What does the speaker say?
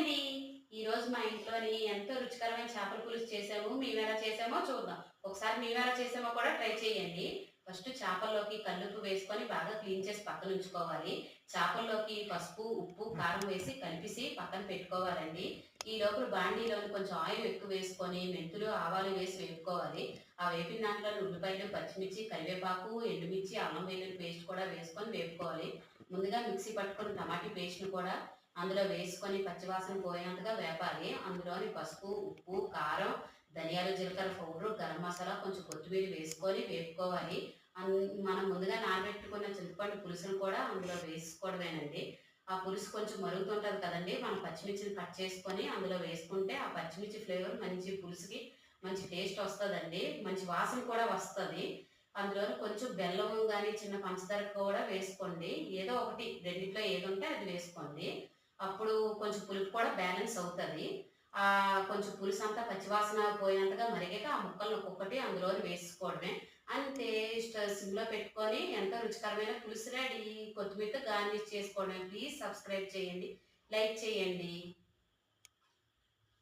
అండి ఈరోజు మా ఇంట్లోని ఎంతో రుచికరమైన చేపల పులుసు చేసాము మేము ఎలా చేసామో చూద్దాం. ఒకసారి మేము ఎలా చేసామో కూడా ట్రై చేయండి. ఫస్ట్ చేపల్లోకి కల్లుపు వేసుకొని బాగా క్లీన్ చేసి పక్కన ఉంచుకోవాలి. చేపల్లోకి పసుపు ఉప్పు కారం వేసి కలిపిసి పక్కన పెట్టుకోవాలండి. ఈ లోపల బాండీలోని కొంచెం ఆయిల్ ఎక్కువ వేసుకొని మెంతులు ఆవాలు వేసి వేపుకోవాలి. ఆ వేపిన దాంట్లో ఉల్లిపాయలు పచ్చిమిర్చి కరివేపాకు ఎండుమిర్చి అల్లం వెల్లుల్లి పేస్ట్ కూడా వేసుకొని వేపుకోవాలి. ముందుగా మిక్సీ పట్టుకుని టమాటీ పేస్ట్ను కూడా అందులో వేసుకొని పచ్చివాసన పోయినంతగా వేపాలి. అందులోని పసుపు ఉప్పు కారం ధనియాలు జీలకర్ర పౌడర్ గరం మసాలా కొంచెం కొత్తిమీర వేసుకొని వేపుకోవాలి. మనం ముందుగా నానబెట్టుకున్న చింతపండు పులుసును కూడా అందులో వేసుకోవడమేనండి. ఆ పులుసు కొంచెం మరుగుతుంటుంది కదండి. మనం పచ్చిమిర్చిని కట్ చేసుకొని అందులో వేసుకుంటే ఆ పచ్చిమిర్చి ఫ్లేవర్ మంచి పులుసుకి మంచి టేస్ట్ వస్తుందండి. మంచి వాసన కూడా వస్తుంది. అందులో కొంచెం బెల్లం కానీ చిన్న పంచదార కూడా వేసుకోండి. ఏదో ఒకటి రెండిట్లో ఏది ఉంటే అది వేసుకోండి. అప్పుడు కొంచెం పులుపు కూడా బ్యాలెన్స్ అవుతుంది. ఆ కొంచెం పులుసు అంతా పచ్చివాసన పోయినంతగా మరిగాక ఆ ముక్కలను ఒక్కొక్కటి అందులో వేసుకోవడమే. అంతే సిమ్లో పెట్టుకొని ఎంతో రుచికరమైన పులుసు రెడీ కొత్తిమీరతో గార్నిష్ చేసుకోవడమే ప్లీజ్ సబ్స్క్రైబ్ చేయండి. లైక్ చేయండి.